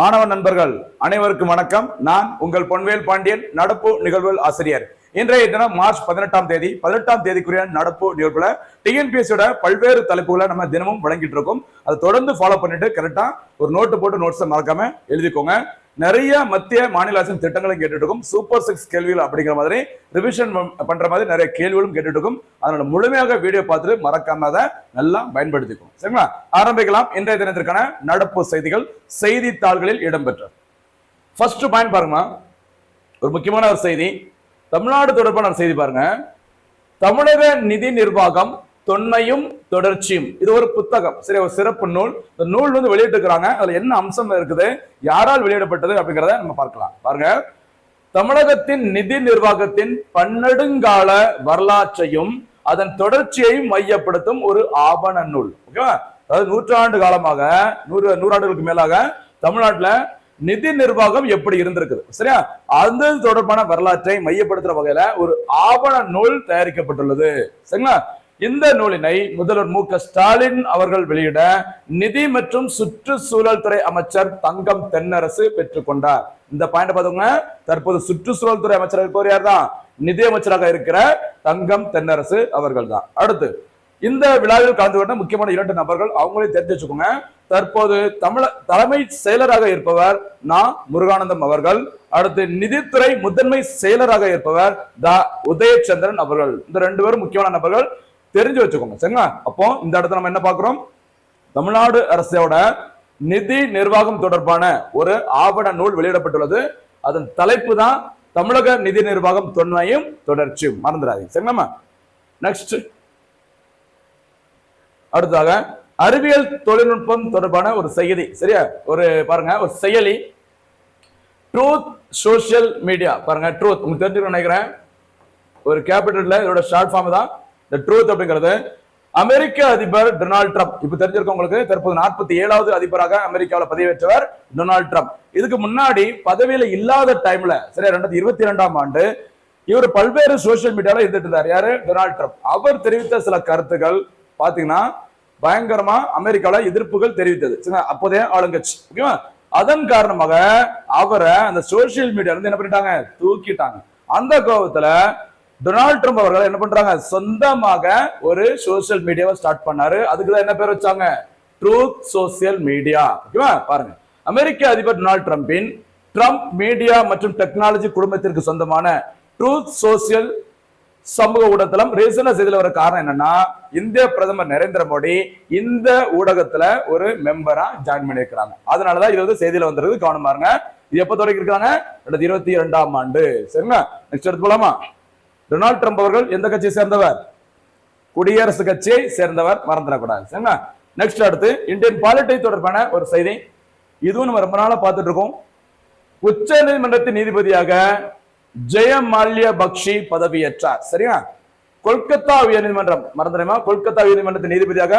மாணவ நண்பர்கள் அனைவருக்கும் வணக்கம். நான் உங்கள் பொன்வேல் பாண்டியன் நடப்பு நிகழ்வுகள் ஆசிரியர். இன்றைய தினம் மார்ச் பதினெட்டாம் தேதி பதினெட்டாம் தேதிக்குரிய நடப்பு நிகழ்வுல டிஎன்பிஎஸ்சியோட பல்வேறு தலைப்புகளை நம்ம தினமும் வழங்கிட்டு இருக்கோம். அதை தொடர்ந்து ஃபாலோ பண்ணிட்டு கரெக்டா ஒரு நோட்டு போட்டு நோட்ஸை மறக்காம எழுதிக்கோங்க. நிறைய மத்திய மாநில அரசின் திட்டங்களும் கேட்டுட்டு இருக்கும் சூப்பர் சிக்ஸ் கேள்விகள் அப்படிங்கிற மாதிரி ரிவிஷன் பண்ற மாதிரி நிறைய கேள்விகளும் கேட்டுட்டு இருக்கும் அதனால முழுமையாக வீடியோ பார்த்துட்டு மறக்காம அதை நல்லா பயன்படுத்திக்கும் சரிங்களா? ஆரம்பிக்கலாம். இன்றைய தினத்திற்கான நடப்பு செய்திகள் செய்தித்தாள்களில் இடம்பெற்ற. ஃபர்ஸ்ட் பாயிண்ட் பாருங்க ஒரு முக்கியமான ஒரு செய்தி. தமிழ்நாடு தொடர்பான ஒரு செய்தி பாருங்க. தமிழக நிதி நிர்வாகம் தொன்மையும் தொடர்ச்சியும். இது ஒரு புத்தகம். சரி ஒரு சிறப்பு நூல். இந்த நூல் வந்து வெளியிட்டு இருக்கிறாங்க அதுல என்ன அம்சம் இருக்குது? யாரால் வெளியிடப்பட்டது அப்படிங்கிறத நம்ம பார்க்கலாம். பாருங்க. தமிழகத்தின் நிதி நிர்வாகத்தின் பன்னெடுங்கால வரலாற்றையும் அதன் தொடர்ச்சியையும் மையப்படுத்தும் ஒரு ஆவண நூல். ஓகேவா? அதாவது நூற்றாண்டு காலமாக நூறு நூறாண்டுகளுக்கு மேலாக தமிழ்நாட்டுல நிதி நிர்வாகம் எப்படி இருந்திருக்குது? சரியா? அந்த தொடர்பான வரலாற்றை மையப்படுத்துற வகையில ஒரு ஆவண நூல் தயாரிக்கப்பட்டுள்ளது. சரிங்களா? இந்த நூலினை முதல்வர் மு க ஸ்டாலின் அவர்கள் வெளியிட நிதி மற்றும் சுற்றுச்சூழல் துறை அமைச்சர் தங்கம் தென்னரசு பெற்றுக்கொண்டார் இந்த பாயிண்ட் பார்த்தவங்க தற்போது சுற்றுச்சூழல் துறை அமைச்சர் இருப்பவர் யார் தான் நிதி அமைச்சராக இருக்கிற தங்கம் தென்னரசு அவர்கள் தான் அடுத்து இந்த விழாவில் கலந்து கொண்ட முக்கியமான இரண்டு நபர்கள் அவங்களே தெரிஞ்சு வச்சுக்கோங்க. தற்போது தமிழ தலைமை செயலராக இருப்பவர் நா. முருகானந்தம் அவர்கள். அடுத்து நிதித்துறை முதன்மை செயலராக இருப்பவர் த. உதயச்சந்திரன் அவர்கள். இந்த ரெண்டு பேரும் முக்கியமான நபர்கள். தெரிஞ்சு வச்சுக்கோங்க. சரிங்களா? அப்போ இந்த இடத்துல நம்ம என்ன பாக்குறோம் தமிழ்நாடு அரசோட நிதி நிர்வாகம் தொடர்பான ஒரு ஆவண நூல் வெளியிடப்பட்டுள்ளது. அதன் தலைப்பு தான் தமிழக நிதி நிர்வாகம் தொன்மையும் தொடர்ச்சியும். மறந்துடாதீங்க. சரிங்களா நெக்ஸ்ட் அடுத்ததாக அறிவியல் தொழில்நுட்பம் தொடர்பான ஒரு செய்தி. சரியா? ஒரு பாருங்க ஒரு செயலி. ட்ரூத் சோசியல் மீடியா பாருங்க ட்ரூத் உங்களுக்கு தெரிஞ்சுக்கணும் நினைக்கிறேன். ஒரு கேபிட்டல்ல இதோட ஷார்ட் ஃபார்ம் தான். த ட்ரூத் அப்படிங்கிறது அமெரிக்க அதிபர் டொனால்ட் ட்ரம்ப். இப்ப தெரிஞ்சிருக்க உங்களுக்கு தற்போது நாற்பத்தி ஏழாவது அதிபராக அமெரிக்காவில் பதவியேற்றவர் டொனால்ட் ட்ரம்ப். இதுக்கு முன்னாடி பதவியில இல்லாத டைம்ல சரியா ரெண்டாயிரத்தி இருபத்தி இரண்டாம் ஆண்டு இவர் பல்வேறு சோசியல் மீடியால இருந்துட்டு இருந்தார். யாரு? Donald Trump. அவர் தெரிவித்த சில கருத்துக்கள் பாத்தீங்கன்னா பயங்கரமா அமெரிக்கால எதிர்ப்புகள் தெரிவித்தது. அப்போதே அப்போதைய ஆளுங்கட்சி ஓகேவா அதன் காரணமாக அவரை அந்த சோசியல் மீடியா இருந்து என்ன பண்ணிட்டாங்க? தூக்கிட்டாங்க. அந்த கோபத்துல டொனால்ட் ட்ரம்ப் அவர்கள் என்ன பண்றாங்க? சொந்தமாக ஒரு சோசியல் மீடியாவை ஸ்டார்ட் பண்ணாரு. அதுக்கு தான் என்ன பேர் வச்சாங்க? ட்ரூத் சோசியல் மீடியா ஓகேவா பாருங்க. அமெரிக்க அதிபர் டொனால்ட் ட்ரம்பின் ட்ரம்ப் மீடியா மற்றும் டெக்னாலஜி குடும்பத்திற்கு சொந்தமான ட்ரூத் சோசியல் சமூக ஊடகத்தளம் ரீசனா செய்தியில் வர காரணம் என்னன்னா இந்திய பிரதமர் நரேந்திர மோடி இந்த ஊடகத்துல ஒரு மெம்பரா ஜாயின் பண்ணியிருக்கிறாங்க. அதனாலதான் இது வந்து செய்தியில வந்துருக்கு கவனமா இருங்க. இது எப்ப தொடங்கி இருக்காங்க ரெண்டாயிரத்தி இருபத்தி இரண்டாம் ஆண்டு. சரிங்களா? நெக்ஸ்ட் எடுத்து போலாமா? டொனால்ட் ட்ரம்ப் அவர்கள் எந்த கட்சியை சேர்ந்தவர்? குடியரசு கட்சியை சேர்ந்தவர் மறந்துடக்கூடாது. சரிங்களா? நெக்ஸ்ட் அடுத்து இந்தியன் பாலிட்டிக் தொடர்பான ஒரு செய்தி. இதுவும் நம்ம ரொம்ப நாளா பார்த்துட்டு இருக்கோம். உச்ச நீதிமன்றத்தின் நீதிபதியாக ஜெயமால்ய பக்ஷி பதவியேற்றார். சரியா கொல்கத்தா உயர்நீதிமன்றம் மறந்துடுமா கொல்கத்தா உயர்நீதிமன்றத்தின் நீதிபதியாக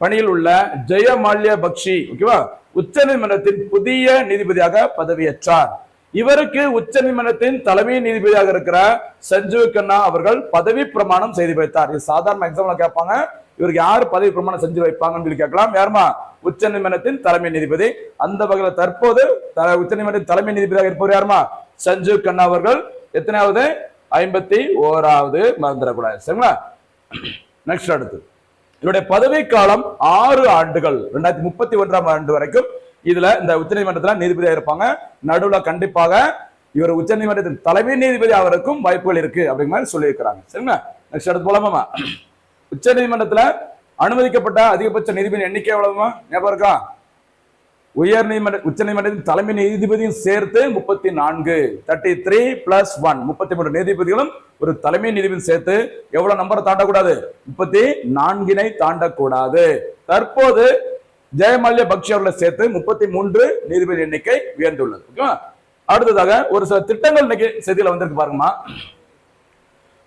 பணியில் உள்ள ஜெயமால்ய பக்ஷி ஓகேவா உச்ச நீதிமன்றத்தின் புதிய நீதிபதியாக பதவியேற்றார். இவருக்கு உச்ச நீதிமன்றத்தின் தலைமை நீதிபதியாக இருக்கிற சஞ்சீவ் கண்ணா அவர்கள் பதவி பிரமாணம் செய்து வைத்தார். இது சாதாரண எக்ஸாம்ல கேட்பாங்க. இவருக்கு யார் பதவி பிரமாணம் செஞ்சு வைப்பாங்கன்னு சொல்லி கேட்கலாம். யாருமா? உச்ச நீதிமன்றத்தின் தலைமை நீதிபதி. அந்த வகையில் தற்போது உச்ச நீதிமன்றத்தின் தலைமை நீதிபதியாக இருப்பவர் யாருமா? சஞ்சீவ் கண்ணா அவர்கள். எத்தனாவது ஐம்பத்தி ஓராவது மறந்துடக்கூடாது சரிங்களா? நெக்ஸ்ட் அடுத்து. இவருடைய பதவி காலம் ஆறு ஆண்டுகள். ரெண்டாயிரத்தி முப்பத்தி ஒன்றாம் ஆண்டு வரைக்கும் இதுல இந்த உச்சநீதிமன்றத்தில் நீதிபதியா இருப்பாங்க. நடுவுல கண்டிப்பாக இவர் உச்சநீதிமன்றத்தின் தலைமை நீதிபதி அவருக்கும் வாய்ப்புகள் இருக்கு அப்படிங்கிற மாதிரி சொல்லியிருக்கிறாங்க. சரிங்களா? நெக்ஸ்ட் அடுத்து போலாமாமா உச்சநீதிமன்றத்துல அனுமதிக்கப்பட்ட அதிகபட்ச நீதிபதி எண்ணிக்கை எவ்வளவுமா? ஞாபகம் இருக்கா? உயர் நீதிமன்ற உச்ச நீதிமன்றத்தின் தலைமை நீதிபதியும் சேர்த்து முப்பத்தி நான்கு தேர்ட்டி த்ரீ பிளஸ் ஒன் முப்பத்தி மூன்று நீதிபதிகளும் ஒரு தலைமை நீதிபதி சேர்த்து எவ்வளவு நம்பரை தாண்டக்கூடாது? முப்பத்தி நான்கினை தாண்டக்கூடாது. தற்போது ஜெயமல்ய பக்ஷி அவர்களை சேர்த்து முப்பத்தி மூன்று நீதிபதி எண்ணிக்கை உயர்ந்துள்ளது. ஓகேவா? அடுத்ததாக ஒரு சில திட்டங்கள் இன்னைக்கு செய்தியில வந்திருக்கு பாருங்கம்மா.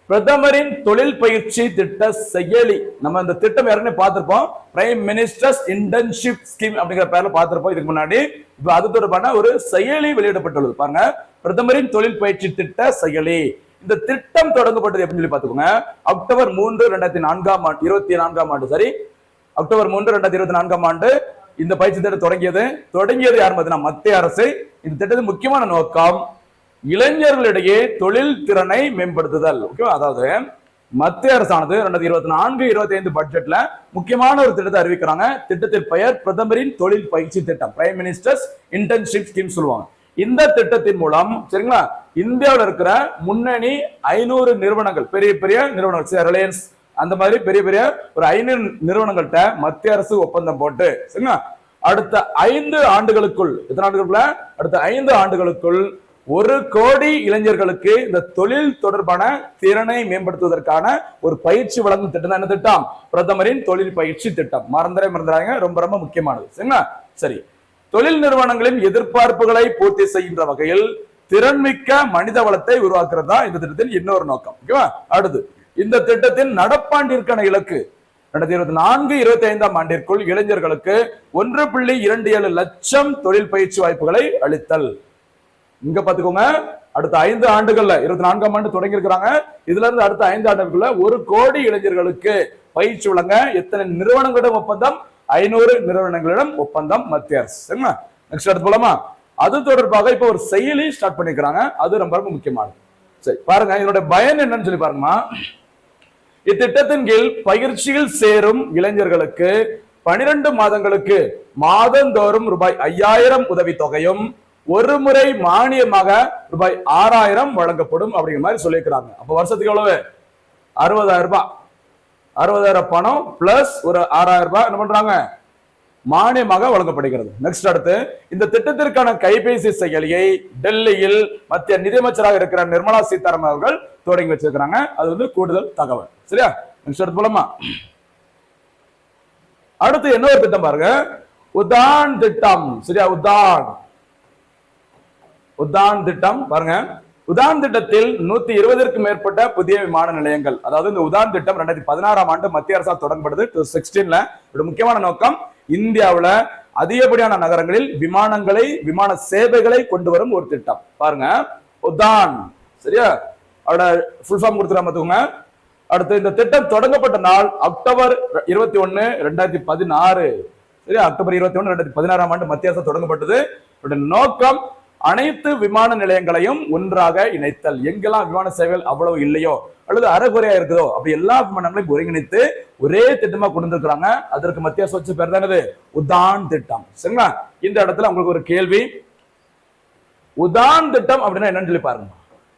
பிரதமரின் தொழில் பயிற்சி திட்ட செயலி. நம்ம இந்த திட்டம் ஏற்கனவே பார்த்திருப்போம். பிரைம் மினிஸ்டர்ஸ் இன்டர்ன்ஷிப் ஸ்கீம் அப்படிங்கிற பேர்ல பார்த்திருப்போம். இதுக்கு முன்னாடி இப்போ அது தொடர்பான ஒரு செயலி வெளியிடப்பட்டுள்ளது. பாருங்க. பிரதமரின் தொழில் பயிற்சி திட்ட செயலி. இந்த திட்டம் தொடங்கப்பட்டது எப்படின்னு சொல்லி பார்த்துக்கோங்க. அக்டோபர் மூன்று ரெண்டாயிரத்தி நான்காம் ஆண்டு இருபத்தி நான்காம் ஆண்டு சரி அக்டோபர் மூன்று ரெண்டாயிரத்தி இருபத்தி நான்காம் ஆண்டு இந்த பயிற்சி திட்டம் தொடங்கியது. தொடங்கியது யார் பார்த்தீங்கன்னா மத்திய அரசு. இந்த திட்டத்தின் முக்கியமான நோக்கம் இளைஞர்களிடையே தொழில் திறனை மேம்படுத்துதல். ஓகேவா? அதாவது மத்திய அரசானது ரெண்டாயிரத்தி இருபத்தி நான்கு இருபத்தி ஐந்து பட்ஜெட்ல முக்கியமான ஒரு திட்டத்தை அறிவிக்கிறாங்க. திட்டத்தின் பெயர் பிரதமரின் தொழில் பயிற்சி திட்டம் பிரைம் மினிஸ்டர்ஸ் இன்டர்ன்ஷிப் ஸ்கீம் சொல்லுவாங்க. இந்த திட்டத்தின் மூலம் சரிங்களா? இந்தியாவில் இருக்கிற முன்னணி ஐநூறு நிறுவனங்கள் பெரிய பெரிய நிறுவனங்கள் ரிலையன்ஸ் அந்த மாதிரி பெரிய பெரிய ஒரு ஐநூறு நிறுவனங்கள்கிட்ட மத்திய அரசு ஒப்பந்தம் போட்டு சரிங்களா? அடுத்த ஐந்து ஆண்டுகளுக்குள் எத்தனை ஆண்டுகளுக்குள்ள? அடுத்த ஐந்து ஆண்டுகளுக்குள் ஒரு கோடி இளைஞர்களுக்கு இந்த தொழில் தொடர்பான திறனை மேம்படுத்துவதற்கான ஒரு பயிற்சி வழங்கும் திட்டம் தான் என்ன திட்டம்? பிரதமரின் தொழில் பயிற்சி திட்டம். மறந்துடே மறந்துடாங்க ரொம்ப ரொம்ப முக்கியமானது சரிங்களா? சரி. தொழில் நிறுவனங்களின் எதிர்பார்ப்புகளை பூர்த்தி செய்கின்ற வகையில் திறன்மிக்க மனித வளத்தை உருவாக்குறது தான் இந்த திட்டத்தின் இன்னொரு நோக்கம் ஓகேவா? அடுத்து இந்த திட்டத்தின் நடப்பாண்டிற்கான இலக்கு. ரெண்டாயிரத்தி இருபத்தி நான்கு இருபத்தி ஐந்தாம் ஆண்டிற்குள் இளைஞர்களுக்கு ஒன்று புள்ளி இரண்டு ஏழு லட்சம் தொழில் பயிற்சி வாய்ப்புகளை அளித்தல். இங்க பாத்துக்கோங்க. அடுத்த ஐந்து ஆண்டுகள்ல இருபத்தி நான்காம் ஆண்டு தொடங்கி இருக்கிறாங்க இதுல இருந்து அடுத்த ஐந்து ஆண்டுகளுக்குள்ள ஒரு கோடி இளைஞர்களுக்கு பயிற்சி வழங்க எத்தனை நிறுவனங்களிடம் ஒப்பந்தம்? ஐநூறு நிறுவனங்களிடம் ஒப்பந்தம் மத்திய அரசு. சரிங்களா? நெக்ஸ்ட் அடுத்து போலாமா? அது தொடர்பாக இப்ப ஒரு செயலி ஸ்டார்ட் பண்ணிக்கிறாங்க அது ரொம்ப ரொம்ப முக்கியமானது. சரி பாருங்க. இதோட பயன் என்னன்னு சொல்லி பாருங்கம்மா. இத்திட்டத்தின் கீழ் பயிற்சியில் சேரும் இளைஞர்களுக்கு பனிரெண்டு மாதங்களுக்கு மாதந்தோறும் ரூபாய் ஐயாயிரம் உதவித்தொகையும் ஒரு முறை மானியமாக ரூபாய் ஆறாயிரம் வழங்கப்படும் அப்படிங்கிற மாதிரி சொல்லியிருக்கிறாங்க. அப்ப வருஷத்துக்கு எவ்வளவு? அறுபதாயிரம் ரூபாய். அறுபதாயிரம் பணம் பிளஸ் ஒரு ஆறாயிரம் ரூபாய். என்ன பண்றாங்க? மானியமாக வழங்கப்படுகிறது. நெக்ஸ்ட் அடுத்து இந்த திட்டத்திற்கான கைபேசி செயலியை டெல்லியில் மத்திய நிதியமைச்சராக இருக்கிற நிர்மலா சீதாராமன் அவர்கள் தொடங்கி வச்சிருக்கிறாங்க. அது வந்து கூடுதல் தகவல். சரியா? நெக்ஸ்ட் அடுத்து போலாமா? அடுத்து என்ன திட்டம் பாருங்க. உதான் திட்டம். சரியா? உதான் உதான் திட்டம் பாருங்க. உதான் திட்டத்தில் நூத்தி இருபதற்கும் மேற்பட்ட புதிய விமான நிலையங்கள். அதாவது இந்த உதான் திட்டம் ரெண்டாயிரத்தி பதினாறாம் ஆண்டு மத்திய அரசால் தொடங்கப்படுது. டூ சிக்ஸ்டீன்ல ஒரு முக்கியமான நோக்கம் இந்தியாவில் அதிகப்படியான நகரங்களில் விமானங்களை விமான சேவைகளை கொண்டு வரும் ஒரு திட்டம். பாருங்க. உதான் சரியா? அதோட ஃபுல் ஃபார்ம் கொடுத்துருக்காம பார்த்துக்கோங்க அடுத்து இந்த திட்டம் தொடங்கப்பட்ட நாள் அக்டோபர் இருபத்தி ஒன்னு ரெண்டாயிரத்தி பதினாறு. சரியா? அக்டோபர் இருபத்தி ஒன்னு ரெண்டாயிரத்தி பதினாறாம் ஆண்டு மத்திய அரசு தொடங்கப்பட்டது. நோக்கம் அனைத்து விமான நிலையங்களையும் ஒன்றாக இணைத்தல். எங்கெல்லாம் விமான சேவைகள் அவ்வளவு இல்லையோ அல்லது அறகுறையா இருக்குதோ அப்படி எல்லா விமானங்களையும் ஒருங்கிணைத்து ஒரே திட்டமா கொண்டு வந்திருக்கிறாங்க. அதற்கு மத்திய அரசு பேர் தானது உதான் திட்டம். சரிங்களா? இந்த இடத்துல உங்களுக்கு ஒரு கேள்வி. உதான் திட்டம் அப்படின்னா என்னன்னு சொல்லி பாருங்க.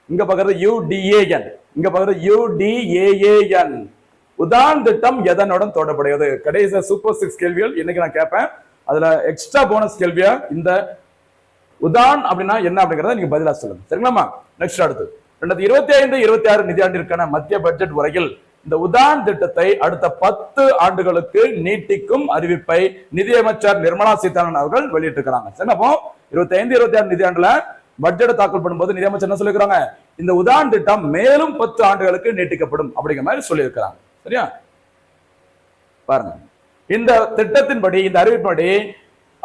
இங்க பாக்குறது யுடிஏஎன் இங்க பாக்குறது யூடிஏஏஎன் உதான் திட்டம் எதனுடன் தொடர்புடையது? கடைசி சூப்பர் சிக்ஸ் கேள்விகள் இன்னைக்கு நான் கேட்பேன்? அதுல எக்ஸ்ட்ரா போனஸ் கேள்வியா? இந்த உதான் அப்படின்னா என்ன அப்படிங்கறத நீங்க பதிலா சொல்லுங்க. சரிங்களாமா நெக்ஸ்ட் அடுத்து. ரெண்டாயிரத்தி இருபத்தி ஐந்து இருபத்தி ஆறு நிதியாண்டிற்கான மத்திய பட்ஜெட் உரையில் இந்த உதான் திட்டத்தை அடுத்த பத்து ஆண்டுகளுக்கு நீட்டிக்கும் அறிவிப்பை நிதியமைச்சர் நிர்மலா சீதாராமன் அவர்கள் வெளியிட்டிருக்கிறாங்க. சரி அப்போ இருபத்தி ஐந்து இருபத்தி ஆறு நிதியாண்டுல பட்ஜெட் தாக்கல் பண்ணும்போது நிதியமைச்சர் என்ன சொல்லியிருக்காங்க இந்த உதான் திட்டம் மேலும் பத்து ஆண்டுகளுக்கு நீட்டிக்கப்படும் அப்படிங்கிற மாதிரி சொல்லியிருக்கிறாங்க. சரியா? பாருங்க. இந்த திட்டத்தின்படி இந்த அறிவிப்பின்படி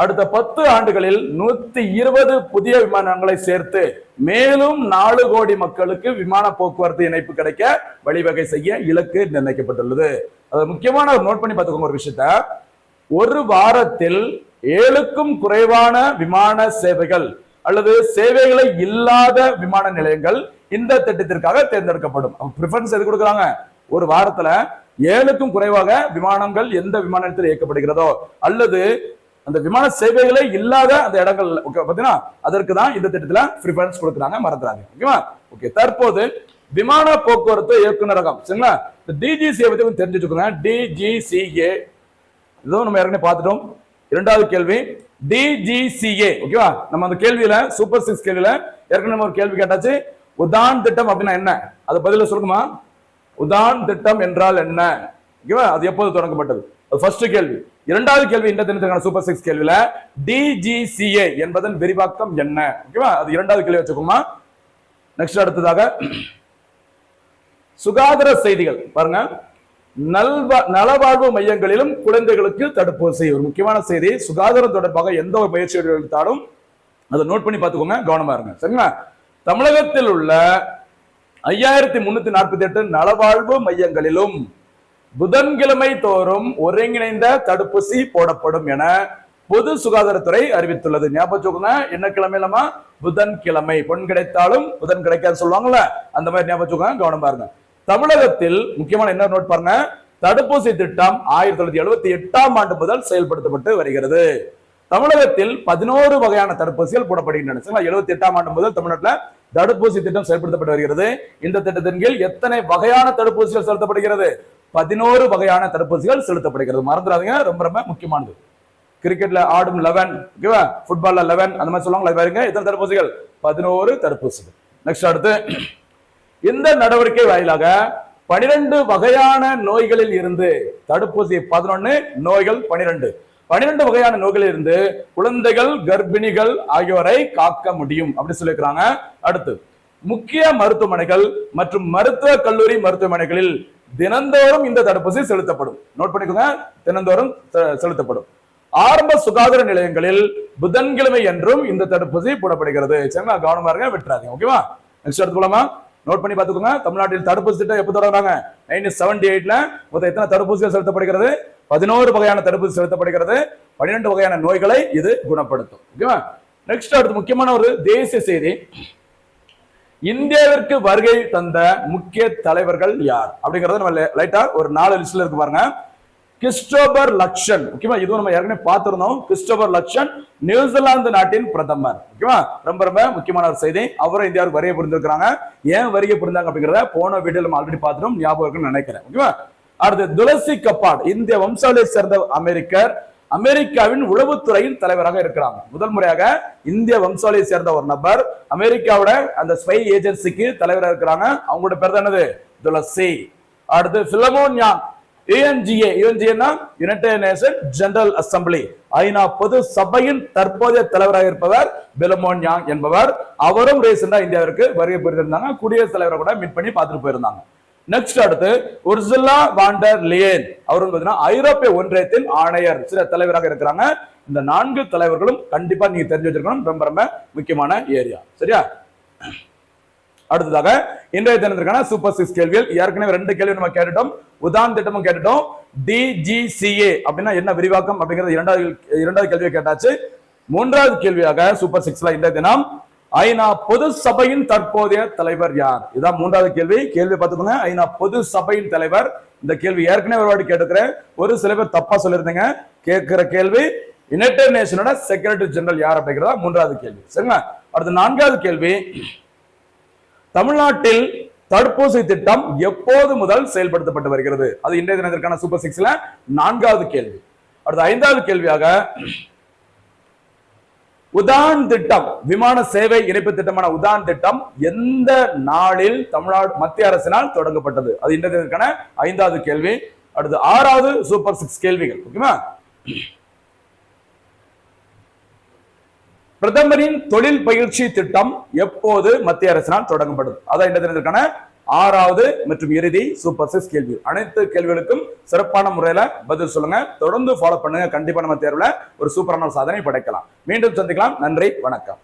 அடுத்த பத்து ஆண்டுகளில் நூத்தி இருபது புதிய விமானங்களை சேர்த்து மேலும் நாலு கோடி மக்களுக்கு விமான போக்குவரத்து இணைப்பு கிடைக்க வழிவகை செய்ய இலக்கு நிர்ணயிக்கப்பட்டுள்ளது. அது முக்கியமான நோட் பண்ணி பார்த்துக்கோங்க ஒரு விஷயத்த. ஒரு வாரத்தில் ஏழுக்கும் குறைவான விமான சேவைகள் அல்லது சேவைகளை இல்லாத விமான நிலையங்கள் இந்த திட்டத்திற்காக தேர்ந்தெடுக்கப்படும். ப்ரிஃபரன்ஸ் எது கொடுக்குறாங்க? ஒரு வாரத்துல ஏழுக்கும் குறைவாக விமானங்கள் எந்த விமான நிலையத்தில் இயக்கப்படுகிறதோ அல்லது அந்த விமான சேவைகளே இல்லாத அந்த இடங்கள் ஓகே பார்த்தீங்கன்னா அதற்கு தான் இந்த திட்டத்துல ப்ரிஃபரன்ஸ் கொடுக்குறாங்க மறந்துறாங்க ஓகேவா ஓகே தற்போது விமான போக்குவரத்து இயக்குநரகம் சரிங்களா? இந்த டிஜிசிஏ பத்தி கொஞ்சம் தெரிஞ்சு வச்சுக்கோங்க டிஜிசிஏ இதுவும் நம்ம ஏற்கனவே பார்த்துட்டோம். இரண்டாவது கேள்வி. டிஜிசிஏ ஓகேவா நம்ம அந்த கேள்வியில சூப்பர் சிக்ஸ் கேள்வியில ஏற்கனவே நம்ம ஒரு கேள்வி கேட்டாச்சு. உதான் திட்டம் அப்படின்னா என்ன? அது பதில சொல்லுமா உதான் திட்டம் என்றால் என்ன? ஓகேவா அது எப்போது தொடங்கப்பட்டது? அது ஃபர்ஸ்ட் கேள்வி. இரண்டாவது கேள்வி இந்த தினத்துக்கான சூப்பர் சிக்ஸ் கேள்வியில. டிஜிசிஏ என்பதன் விரிவாக்கம் என்ன? ஓகேவா அது இரண்டாவது கேள்வி வச்சுக்கோமா. நெக்ஸ்ட் அடுத்ததாக சுகாதார செய்திகள். பாருங்க. நல்வா நலவாழ்வு மையங்களிலும் குழந்தைகளுக்கு தடுப்பூசி. ஒரு முக்கியமான செய்தி. சுகாதாரம் தொடர்பாக எந்த ஒரு பயிற்சி எடுத்தாலும் அதை நோட் பண்ணி பார்த்துக்கோங்க. கவனமா இருங்க. சரிங்களா? தமிழகத்தில் உள்ள ஐயாயிரத்தி முன்னூத்தி நாற்பத்தி எட்டு நலவாழ்வு மையங்களிலும் புதன்கிழமை தோறும் ஒருங்கிணைந்த தடுப்பூசி போடப்படும் என பொது சுகாதாரத்துறை அறிவித்துள்ளது. ஞாபகம் என்ன கிழமையிலமா புதன் கிழமை பொன் கிடைத்தாலும் புதன் கிடைக்காது சொல்லுவாங்கல்ல அந்த மாதிரி ஞாபகம் கவனம் பாருங்க. தமிழகத்தில் முக்கியமான என்ன நோட் பாருங்க? தடுப்பூசி திட்டம் ஆயிரத்தி தொள்ளாயிரத்தி எழுபத்தி எட்டாம் ஆண்டு முதல் செயல்படுத்தப்பட்டு வருகிறது. தமிழகத்தில் பதினோரு வகையான தடுப்பூசிகள் போடப்படுகின்றன. எழுபத்தி எட்டாம் ஆண்டு முதல் தமிழ்நாட்டில் தடுப்பூசி திட்டம் செயல்படுத்தப்பட்டு வருகிறது. இந்த திட்டத்தின் கீழ் எத்தனை வகையான தடுப்பூசிகள் செலுத்தப்படுகிறது? பதினோரு வகையான தடுப்பூசிகள் செலுத்தப்படுகிறது. மறந்துடாதீங்க. ரொம்ப ரொம்ப முக்கியமானது. கிரிக்கெட்ல ஆடும் லெவன் ஓகேவா ஃபுட்பால்ல லெவன் அந்த மாதிரி சொல்லுவாங்க பாருங்க. எத்தனை தடுப்பூசிகள்? பதினோரு தடுப்பூசிகள். நெக்ஸ்ட் அடுத்து இந்த நடவடிக்கை வாயிலாக பனிரெண்டு வகையான நோய்களில் இருந்து தடுப்பூசி பதினொன்னு நோய்கள் பனிரெண்டு. பனிரெண்டு வகையான நோய்களில் இருந்து குழந்தைகள் கர்ப்பிணிகள் ஆகியோரை காக்க முடியும். அப்படின்னு சொல்லியிருக்கிறாங்க. அடுத்து முக்கிய மருத்துவமனைகள் மற்றும் மருத்துவ கல்லூரி மருத்துவமனைகளில் தினந்தோறும் இந்த தடுப்பூசி செலுத்தப்படும். நோட் பண்ணிக்கோங்க தினந்தோறும் செலுத்தப்படும். ஆரம்ப சுகாதார நிலையங்களில் புதன்கிழமை என்றும் இந்த தடுப்பூசி போடப்படுகிறது. சரிங்களா? கவனமா இருங்க விட்டுறாதீங்க ஓகேவா நெக்ஸ்ட் எடுத்து போலாமா? நோட் பண்ணி பார்த்துக்கோங்க தமிழ்நாட்டில் தடுப்பூசி திட்டம் எப்போ தொடங்குறாங்க? நைன்டீன் செவன்டி எயிட்ல மொத்தம் எத்தனை தடுப்பூசிகள் செலுத்தப்படுகிறது? பதினோரு வகையான தடுப்பூசி செலுத்தப்படுகிறது. பன்னிரெண்டு வகையான நோய்களை இது குணப்படுத்தும் ஓகேவா நெக்ஸ்ட் அடுத்து முக்கியமான ஒரு தேசிய செய்தி. இந்தியாவிற்கு வருகை தந்த முக்கிய தலைவர்கள் யார்? அப்படிங்கறத நம்ம லைட்டா ஒரு நாலு லிஸ்ட்ல இருக்கு பாருங்க. கிறிஸ்டோபர் லக்ஷன் முக்கியமா இதுவும் நம்ம ஏற்கனவே பார்த்திருந்தோம். கிறிஸ்டோபர் லக்ஷன் நியூசிலாந்து நாட்டின் பிரதமர். ஓகேவா ரொம்ப ரொம்ப முக்கியமான ஒரு செய்தி. அவரும் இந்தியாவுக்கு வருகை புரிந்திருக்கிறாங்க. ஏன் வருகை புரிந்தாங்க அப்படிங்கறத போன வீடியோ நம்ம ஆல்ரெடி பார்த்துட்டோம் ஞாபகம் இருக்குன்னு நினைக்கிறேன். ஓகேவா அடுத்து துளசி கப்பாட் இந்திய வம்சாவளியை சேர்ந்த அமெரிக்கர். அமெரிக்காவின் உளவுத்துறையின் தலைவராக இருக்கிறாங்க. முதல் முறையாக இந்திய வம்சாவளியை சேர்ந்த ஒரு நபர். அமெரிக்காவோட அந்த ஸ்பை ஏஜென்சிக்கு தலைவராக இருக்கிறாங்க. அவங்களோட பேர் தான் என்னது? துளசி. அடுத்து பிலமோன் யுஎன்ஜிஏ யுஎன்ஜிஏனா யுனைடெட் நேஷன் ஜெனரல் அசம்பிளி ஐநா பொது சபையின் தற்போதைய தலைவராக இருப்பவர் பிலமோன் யாங் என்பவர். அவரும் ரீசெண்டா இந்தியாவிற்கு வருகை புரிந்திருந்தாங்க. குடியரசுத் தலைவரை கூட மீட் பண்ணி பார்த்துட்டு போயிருந்தாங்க. நெக்ஸ்ட் அடுத்து உர்சுலா வாண்டர் லியன் அவர் பார்த்தீங்கன்னா ஐரோப்பிய ஒன்றியத்தின் ஆணையர் சில தலைவராக இருக்கிறாங்க. இந்த நான்கு தலைவர்களும் கண்டிப்பா நீங்க தெரிஞ்சு வச்சிருக்கணும். ரொம்ப ரொம்ப முக்கியமான ஏரியா. சரியா? அடுத்ததாக இன்றைய தினத்திற்கான சூப்பர் சிக்ஸ் கேள்விகள். ஏற்கனவே ரெண்டு கேள்வி நம்ம கேட்டுட்டோம். உதான் திட்டமும் கேட்டுட்டோம். டிஜிசிஏ அப்படின்னா என்ன விரிவாக்கம் அப்படிங்கிறது இரண்டாவது இரண்டாவது கேள்வியை கேட்டாச்சு. மூன்றாவது கேள்வியாக சூப்பர் சிக்ஸ்ல இன்றைய தினம் ஐநா பொது சபையின் தற்போதைய தலைவர் யார்? இதான் மூன்றாவது கேள்வி. கேள்வி பார்த்துக்கோங்க. ஐநா பொது சபையின் தலைவர். இந்த கேள்வி ஏற்கனவே ஒரு வாட்டி கேட்டுக்கிறேன் ஒரு சில பேர் தப்பா சொல்லியிருந்தீங்க. கேட்கிற கேள்வி யுனைடெட் நேஷனோட செக்ரட்டரி ஜெனரல் யார் அப்படிங்கிறதா மூன்றாவது கேள்வி. சரிங்களா? அடுத்து நான்காவது கேள்வி. தமிழ்நாட்டில் தடுப்பூசி திட்டம் எப்போது முதல் செயல்படுத்தப்பட்டு வருகிறது? அது இன்றைய தினத்திற்கான சூப்பர் சிக்ஸ்ல நான்காவது கேள்வி. அடுத்து ஐந்தாவது கேள்வியாக உதான் திட்டம் விமான சேவை இணைப்பு திட்டமான உதான் திட்டம் எந்த நாளில் தமிழ்நாடு மத்திய அரசினால் தொடங்கப்பட்டது? அது இன்றைய ஐந்தாவது கேள்வி. அடுத்து ஆறாவது சூப்பர் சிக்ஸ் கேள்விகள். ஓகேவா? பிரதமரின் தொழில் பயிற்சி திட்டம் எப்போது மத்திய அரசினால் தொடங்கப்படும் அதான் இன்றைய தினத்திற்கான ஆறாவது மற்றும் இறுதி சூப்பர் சிக்ஸ் கேள்வி. அனைத்து கேள்விகளுக்கும் சிறப்பான முறையில பதில் சொல்லுங்க. தொடர்ந்து ஃபாலோ பண்ணுங்க. கண்டிப்பா நம்ம தேர்வுல ஒரு சூப்பரான சாதனை படைக்கலாம். மீண்டும் சந்திக்கலாம். நன்றி. வணக்கம்.